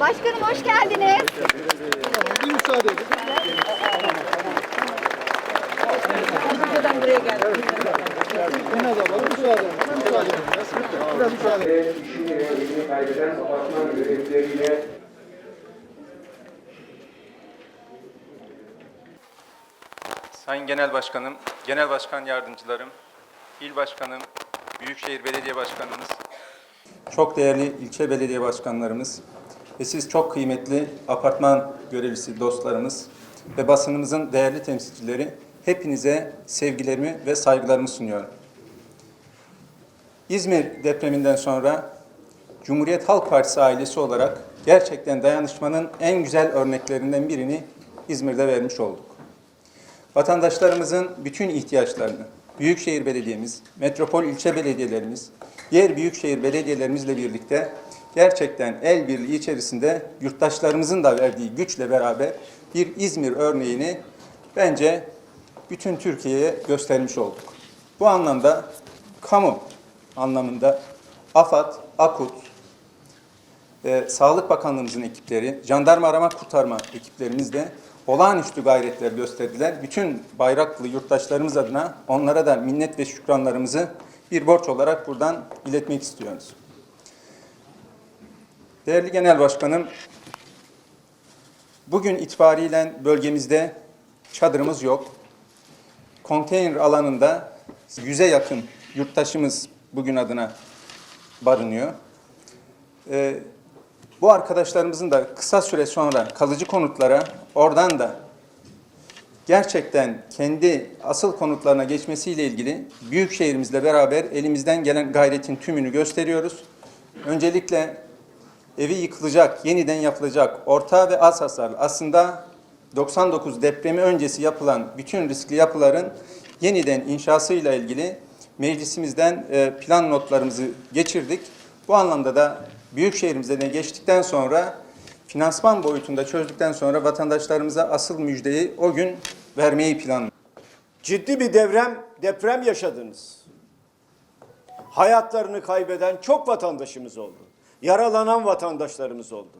Başkanım hoş geldiniz. Bir müsaade edin. Alalım, müsaade edin. Müsaade edin. biraz. Müsaade edin. ve emeğini kaybeden apartman görevlileriyle Sayın Genel Başkanım, Genel Başkan Yardımcılarım, İl Başkanım, Büyükşehir Belediye Başkanımız, çok değerli ilçe belediye başkanlarımız ve siz çok kıymetli apartman görevlisi dostlarımız ve basınımızın değerli temsilcileri hepinize sevgilerimi ve saygılarımı sunuyorum. İzmir depreminden sonra Cumhuriyet Halk Partisi ailesi olarak gerçekten dayanışmanın en güzel örneklerinden birini İzmir'de vermiş olduk. Vatandaşlarımızın bütün ihtiyaçlarını Büyükşehir Belediye'miz, metropol ilçe belediyelerimiz, diğer büyükşehir belediyelerimizle birlikte gerçekten el birliği içerisinde yurttaşlarımızın da verdiği güçle beraber bir İzmir örneğini bence bütün Türkiye'ye göstermiş olduk. Bu anlamda kamu anlamında AFAD, AKUT, e, Sağlık Bakanlığımızın ekipleri, jandarma arama kurtarma ekiplerimiz de olağanüstü gayretler gösterdiler. Bütün bayraklı yurttaşlarımız adına onlara da minnet ve şükranlarımızı bir borç olarak buradan iletmek istiyoruz. Değerli Genel Başkanım, bugün itibariyle bölgemizde çadırımız yok. Konteyner alanında yüze yakın yurttaşımız bugün adına barınıyor. Ee, bu arkadaşlarımızın da kısa süre sonra kalıcı konutlara oradan da gerçekten kendi asıl konutlarına geçmesiyle ilgili büyük şehrimizle beraber elimizden gelen gayretin tümünü gösteriyoruz. Öncelikle evi yıkılacak, yeniden yapılacak, orta ve az hasarlı aslında 99 depremi öncesi yapılan bütün riskli yapıların yeniden inşasıyla ilgili meclisimizden e, plan notlarımızı geçirdik. Bu anlamda da büyük şehrimizde de geçtikten sonra finansman boyutunda çözdükten sonra vatandaşlarımıza asıl müjdeyi o gün vermeyi planlıyoruz. ciddi bir deprem deprem yaşadınız. Hayatlarını kaybeden çok vatandaşımız oldu. Yaralanan vatandaşlarımız oldu.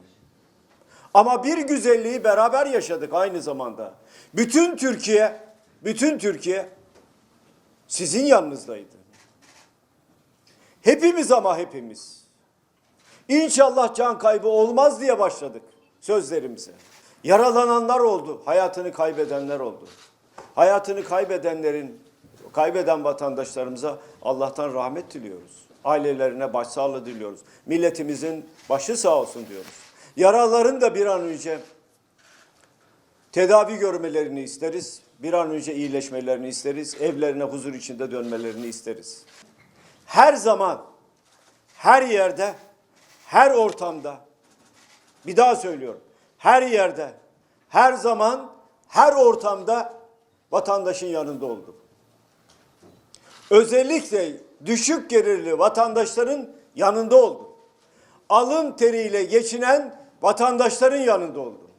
Ama bir güzelliği beraber yaşadık aynı zamanda. Bütün Türkiye, bütün Türkiye sizin yanınızdaydı. Hepimiz ama hepimiz. İnşallah can kaybı olmaz diye başladık sözlerimize. Yaralananlar oldu, hayatını kaybedenler oldu. Hayatını kaybedenlerin, kaybeden vatandaşlarımıza Allah'tan rahmet diliyoruz. Ailelerine başsağlığı diliyoruz. Milletimizin başı sağ olsun diyoruz. Yaraların da bir an önce tedavi görmelerini isteriz. Bir an önce iyileşmelerini isteriz. Evlerine huzur içinde dönmelerini isteriz. Her zaman, her yerde, her ortamda, bir daha söylüyorum. Her yerde, her zaman, her ortamda vatandaşın yanında olduk. Özellikle düşük gelirli vatandaşların yanında oldum. Alın teriyle geçinen vatandaşların yanında oldum.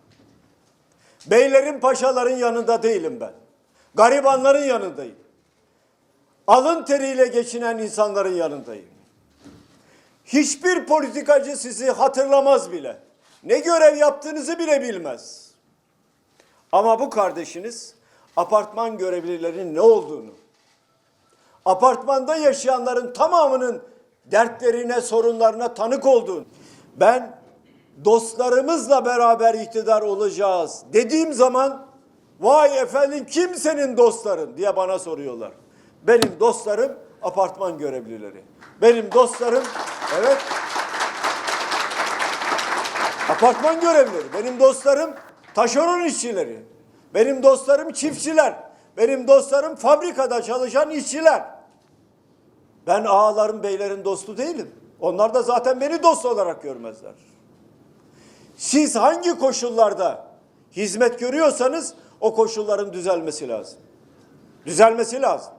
Beylerin paşaların yanında değilim ben. Garibanların yanındayım. Alın teriyle geçinen insanların yanındayım. Hiçbir politikacı sizi hatırlamaz bile. Ne görev yaptığınızı bile bilmez. Ama bu kardeşiniz apartman görevlilerinin ne olduğunu, apartmanda yaşayanların tamamının dertlerine, sorunlarına tanık olduğunu, ben dostlarımızla beraber iktidar olacağız dediğim zaman vay efendim kimsenin dostların diye bana soruyorlar. Benim dostlarım apartman görevlileri. Benim dostlarım evet Apartman görevlileri, benim dostlarım taşeron işçileri, benim dostlarım çiftçiler, benim dostlarım fabrikada çalışan işçiler. Ben ağaların, beylerin dostu değilim. Onlar da zaten beni dost olarak görmezler. Siz hangi koşullarda hizmet görüyorsanız o koşulların düzelmesi lazım. Düzelmesi lazım.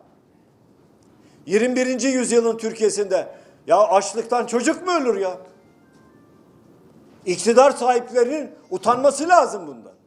21. yüzyılın Türkiye'sinde ya açlıktan çocuk mu ölür ya? İktidar sahiplerinin utanması lazım bundan.